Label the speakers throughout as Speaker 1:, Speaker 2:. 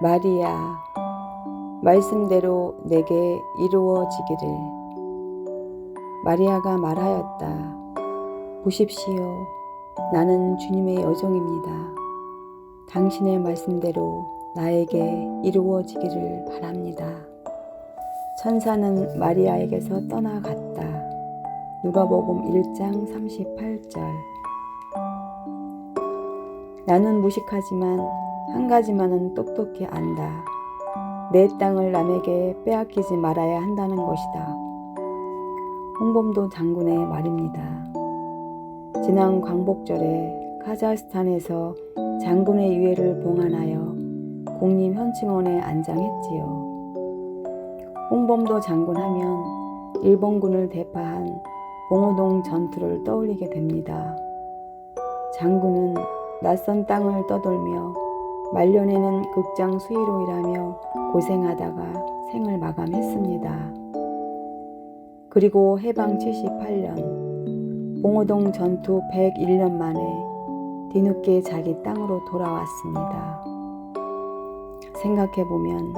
Speaker 1: 마리아, 말씀대로 내게 이루어지기를. 마리아가 말하였다. 보십시오. 나는 주님의 여종입니다. 당신의 말씀대로 나에게 이루어지기를 바랍니다. 천사는 마리아에게서 떠나갔다. 누가복음 1장 38절. 나는 무식하지만 한 가지만은 똑똑히 안다. 내 땅을 남에게 빼앗기지 말아야 한다는 것이다. 홍범도 장군의 말입니다. 지난 광복절에 카자흐스탄에서 장군의 유해를 봉안하여 국립 현충원에 안장했지요. 홍범도 장군 하면 일본군을 대파한 봉오동 전투를 떠올리게 됩니다. 장군은 낯선 땅을 떠돌며 말년에는 극장 수의로 일하며 고생하다가 생을 마감했습니다. 그리고 해방 78년 봉오동 전투 101년 만에 뒤늦게 자기 땅으로 돌아왔습니다. 생각해보면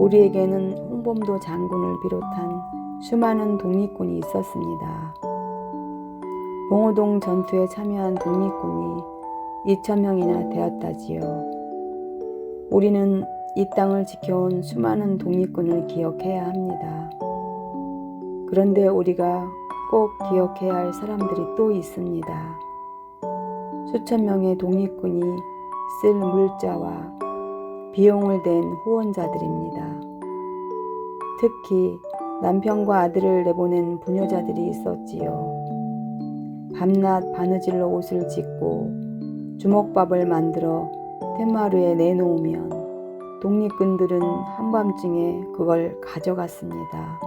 Speaker 1: 우리에게는 홍범도 장군을 비롯한 수많은 독립군이 있었습니다. 봉오동 전투에 참여한 독립군이 2천 명이나 되었다지요. 우리는 이 땅을 지켜온 수많은 독립군을 기억해야 합니다. 그런데 우리가 꼭 기억해야 할 사람들이 또 있습니다. 수천 명의 독립군이 쓸 물자와 비용을 댄 후원자들입니다. 특히 남편과 아들을 내보낸 부녀자들이 있었지요. 밤낮 바느질로 옷을 짓고 주먹밥을 만들어 텐마루에 내놓으면 독립군들은 한밤중에 그걸 가져갔습니다.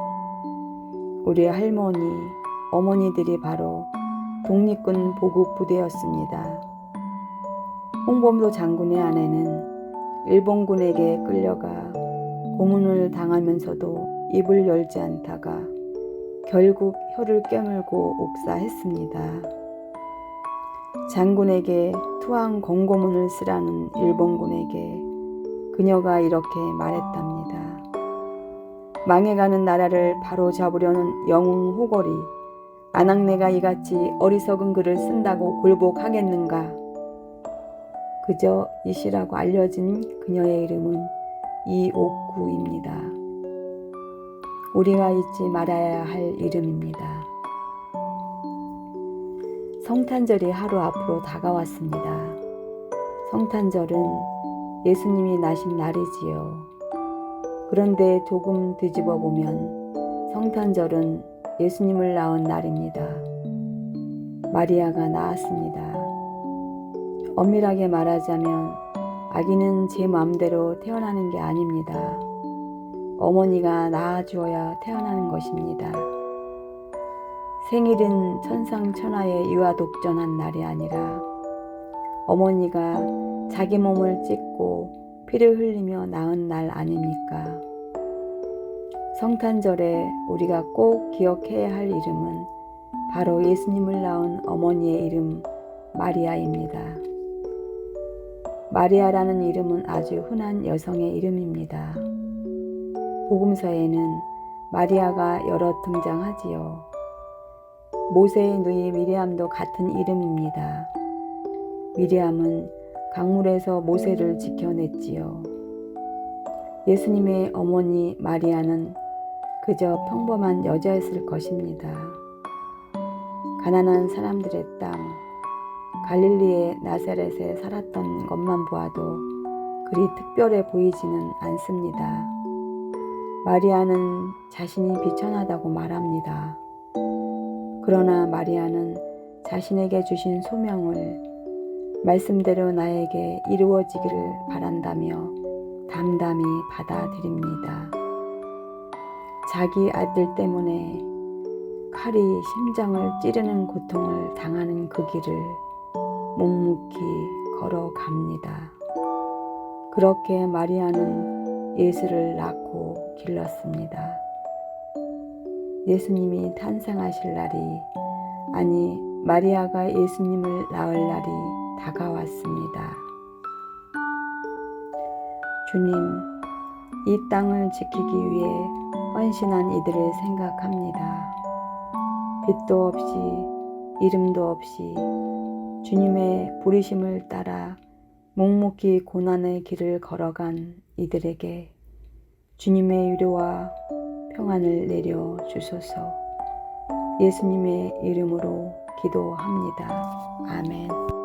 Speaker 1: 우리 할머니, 어머니들이 바로 독립군 보급 부대였습니다. 홍범도 장군의 아내는 일본군에게 끌려가 고문을 당하면서도 입을 열지 않다가 결국 혀를 깨물고 옥사했습니다. 장군에게 투항 공고문을 쓰라는 일본군에게 그녀가 이렇게 말했답니다. 망해가는 나라를 바로 잡으려는 영웅 호걸이 아낙네가 이같이 어리석은 글을 쓴다고 굴복하겠는가? 그저 이시라고 알려진 그녀의 이름은 이옥구입니다. 우리가 잊지 말아야 할 이름입니다. 성탄절이 하루 앞으로 다가왔습니다. 성탄절은 예수님이 나신 날이지요. 그런데 조금 뒤집어 보면 성탄절은 예수님을 낳은 날입니다. 마리아가 낳았습니다. 엄밀하게 말하자면 아기는 제 마음대로 태어나는 게 아닙니다. 어머니가 낳아주어야 태어나는 것입니다. 생일은 천상천하의 유아 독전한 날이 아니라 어머니가 자기 몸을 찢고 피를 흘리며 낳은 날 아닙니까? 성탄절에 우리가 꼭 기억해야 할 이름은 바로 예수님을 낳은 어머니의 이름 마리아입니다. 마리아라는 이름은 아주 흔한 여성의 이름입니다. 복음서에는 마리아가 여러 등장하지요. 모세의 누이 미리암도 같은 이름입니다. 미리암은 강물에서 모세를 지켜냈지요. 예수님의 어머니 마리아는 그저 평범한 여자였을 것입니다. 가난한 사람들의 땅, 갈릴리의 나사렛에 살았던 것만 보아도 그리 특별해 보이지는 않습니다. 마리아는 자신이 비천하다고 말합니다. 그러나 마리아는 자신에게 주신 소명을 말씀대로 나에게 이루어지기를 바란다며 담담히 받아들입니다. 자기 아들 때문에 칼이 심장을 찌르는 고통을 당하는 그 길을 묵묵히 걸어갑니다. 그렇게 마리아는 예수를 낳고 길렀습니다. 예수님이 탄생하실 날이 아니 마리아가 예수님을 낳을 날이 다가왔습니다. 주님, 이 땅을 지키기 위해 헌신한 이들을 생각합니다. 빛도 없이 이름도 없이 주님의 부르심을 따라 묵묵히 고난의 길을 걸어간 이들에게 주님의 위로와 평안을 내려 주소서. 예수님의 이름으로 기도합니다. 아멘.